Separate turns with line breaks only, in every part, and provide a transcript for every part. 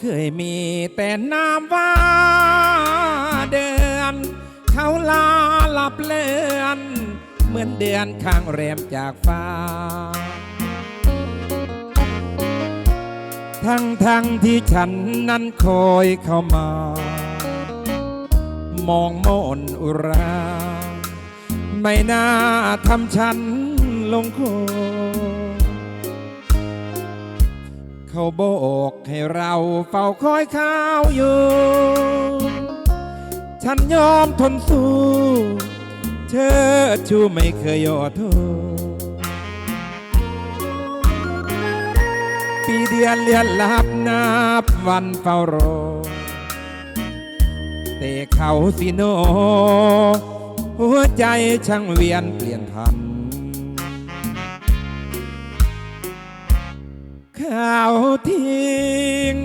ได้มีแต่น้ำว่าเดือน เขาลาหลับเลือน เหมือนเดือนข้างแรมจากฟ้า ทั้งทั้งที่ฉันนั้นคอยเข้ามา มองโมนอุรา ไม่น่าทำฉันลงคอ เขาโบกให้เราเฝ้าคอยข้าวอยู่ ฉันยอมทนสู้ เชิดชูไม่เคยย่อท้อปีเดือนเลียนลับนับวันเฝ้ารอแต่เขาสิโน หัวใจช่างเวียนเปลี่ยนพัน เขาทิ้ง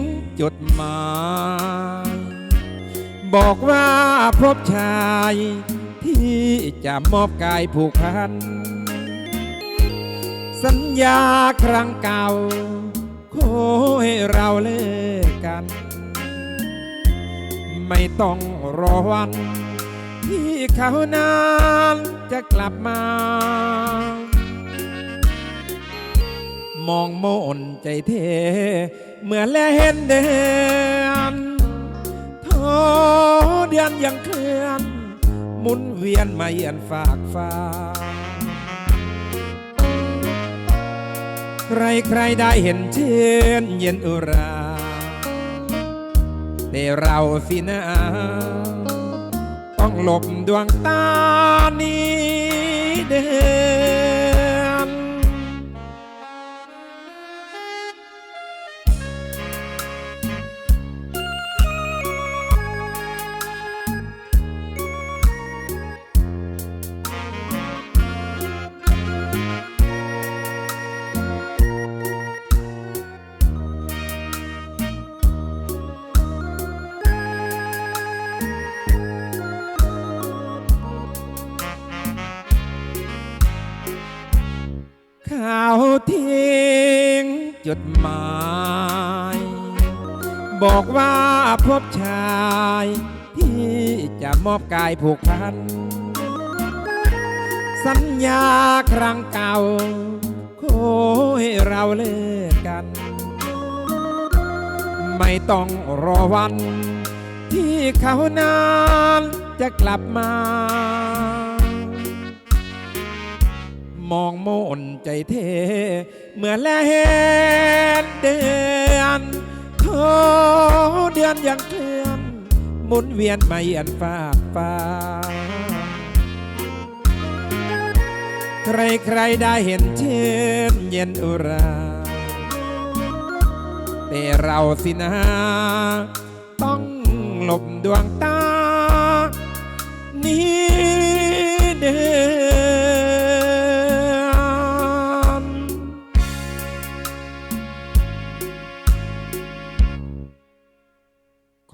จดหมาย บอกว่าพบชายที่จะมอบกายผูกพัน สัญญาครั้งเก่า ขอให้เราเลิกกัน ไม่ต้องรอวัน ที่เขานานจะกลับมา มองโมนใจเท เมื่อแลเห็นเดือนโทเดือนยังเคลื่อน หมุนเวียนมาเยือนฝากฟ้า ใครใครได้เห็นเช่นเย็นอุราแต่เราสินะต้องหลบดวงตานี้เดิน ทิ้งจดหมาย บอกว่าพบชาย ที่จะมอบกายผูกพัน สัญญาครั้งเก่าขอให้เราเลิกกัน ไม่ต้องรอวัน ที่เขานานจะกลับมา มองโมนใจเท เมื่อแลเห็นเดือนโทเดือนยังเคลื่อนหมุนเวียนมาเยือนฝากฟ้าใครใครได้เห็นเช่นเย็นอุรา แต่เราสินะต้องหลบดวงตา นี้เดิน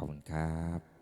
ขอบคุณครับ